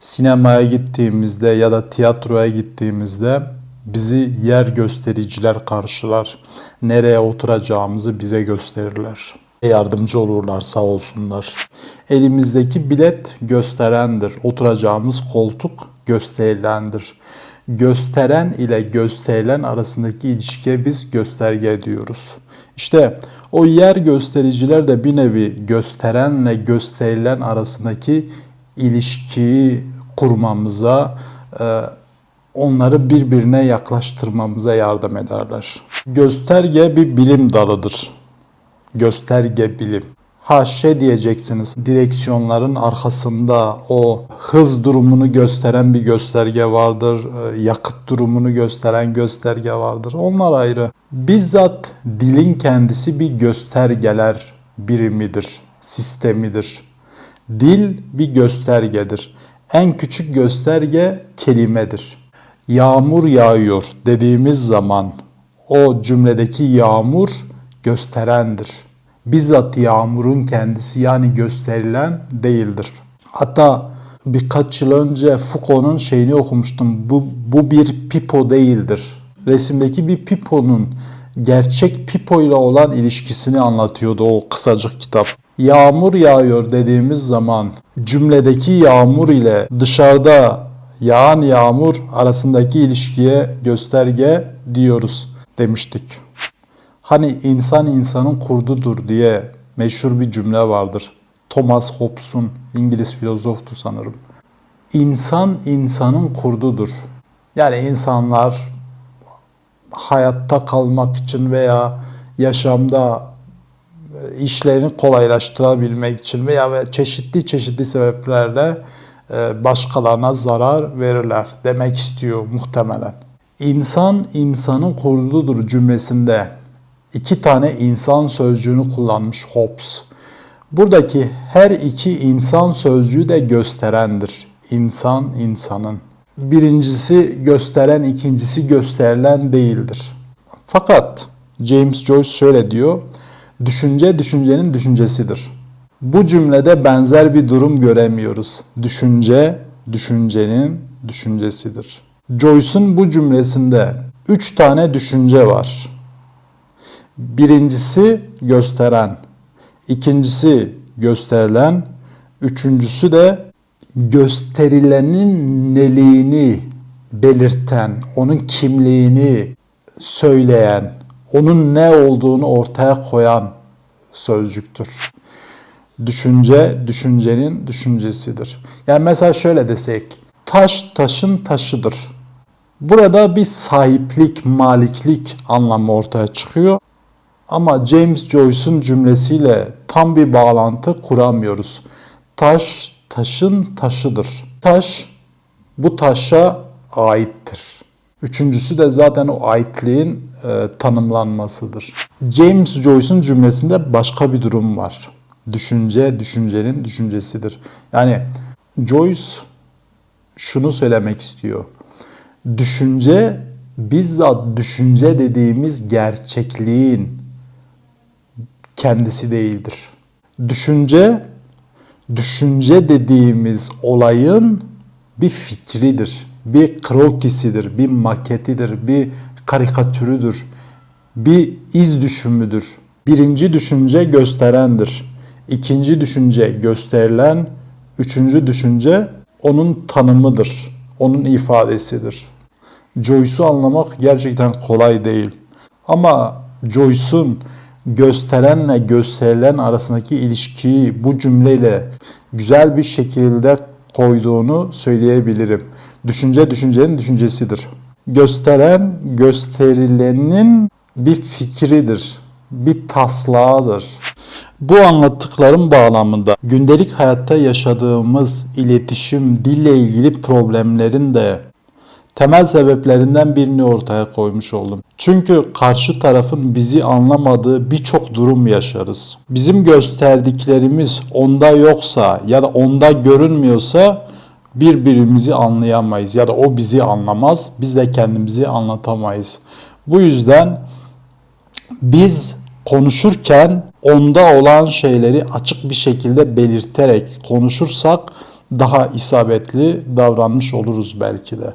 Sinemaya gittiğimizde ya da tiyatroya gittiğimizde bizi yer göstericiler karşılar. Nereye oturacağımızı bize gösterirler. Yardımcı olurlar sağ olsunlar. Elimizdeki bilet gösterendir. Oturacağımız koltuk gösterilendir. Gösteren ile gösterilen arasındaki ilişkiye biz gösterge diyoruz. İşte o yer göstericiler de bir nevi gösterenle gösterilen arasındaki ilişkiyi kurmamıza, e, onları birbirine yaklaştırmamıza yardım ederler. Gösterge bir bilim dalıdır. Gösterge bilim. Ha şey diyeceksiniz, direksiyonların arkasında o hız durumunu gösteren bir gösterge vardır, e, yakıt durumunu gösteren gösterge vardır. Onlar ayrı. Bizzat dilin kendisi bir göstergeler birimidir, sistemidir. Dil bir göstergedir. En küçük gösterge kelimedir. Yağmur yağıyor dediğimiz zaman o cümledeki yağmur gösterendir. Bizzat yağmurun kendisi yani gösterilen değildir. Hatta birkaç yıl önce Foucault'un şeyini okumuştum. Bu, bu bir pipo değildir. Resimdeki bir piponun gerçek pipo ile olan ilişkisini anlatıyordu o kısacık kitap. Yağmur yağıyor dediğimiz zaman cümledeki yağmur ile dışarıda yağan yağmur arasındaki ilişkiye gösterge diyoruz demiştik. Hani insan insanın kurdudur diye meşhur bir cümle vardır. Thomas Hobbes'un İngiliz filozoftu sanırım. İnsan insanın kurdudur. Yani insanlar hayatta kalmak için veya yaşamda e, işlerini kolaylaştırabilmek için veya çeşitli çeşitli sebeplerle e, başkalarına zarar verirler demek istiyor muhtemelen. İnsan insanın kurdudur cümlesinde iki tane insan sözcüğünü kullanmış Hobbes. Buradaki her iki insan sözcüğü de gösterendir. İnsan insanın. Birincisi gösteren, ikincisi gösterilen değildir. Fakat James Joyce şöyle diyor. Düşünce düşüncenin düşüncesidir. Bu cümlede benzer bir durum göremiyoruz. Düşünce düşüncenin düşüncesidir. Joyce'un bu cümlesinde üç tane düşünce var. Birincisi gösteren, ikincisi gösterilen, üçüncüsü de gösterilenin neliğini belirten, onun kimliğini söyleyen, onun ne olduğunu ortaya koyan sözcüktür. Düşünce, düşüncenin düşüncesidir. Yani mesela şöyle desek, taş taşın taşıdır. Burada bir sahiplik, maliklik anlamı ortaya çıkıyor. Ama James Joyce'un cümlesiyle tam bir bağlantı kuramıyoruz. Taş taşın taşıdır. Taş bu taşa aittir. Üçüncüsü de zaten o aitliğin e, tanımlanmasıdır. James Joyce'un cümlesinde başka bir durum var. Düşünce, düşüncenin düşüncesidir. Yani Joyce şunu söylemek istiyor. Düşünce bizzat düşünce dediğimiz gerçekliğin kendisi değildir. Düşünce, düşünce dediğimiz olayın bir fikridir, bir krokisidir, bir maketidir, bir karikatürüdür, bir iz düşümüdür. Birinci düşünce gösterendir. İkinci düşünce gösterilen, üçüncü düşünce onun tanımıdır, onun ifadesidir. Joyce'u anlamak gerçekten kolay değil. Ama Joyce'un gösterenle gösterilen arasındaki ilişkiyi bu cümleyle güzel bir şekilde koyduğunu söyleyebilirim. Düşünce düşüncenin düşüncesidir. Gösteren gösterilenin bir fikridir, bir taslağıdır. Bu anlattıklarım bağlamında gündelik hayatta yaşadığımız iletişim, dille ilgili problemlerin de temel sebeplerinden birini ortaya koymuş oldum. Çünkü karşı tarafın bizi anlamadığı birçok durum yaşarız. Bizim gösterdiklerimiz onda yoksa ya da onda görünmüyorsa birbirimizi anlayamayız ya da o bizi anlamaz, biz de kendimizi anlatamayız. Bu yüzden biz konuşurken onda olan şeyleri açık bir şekilde belirterek konuşursak daha isabetli davranmış oluruz belki de.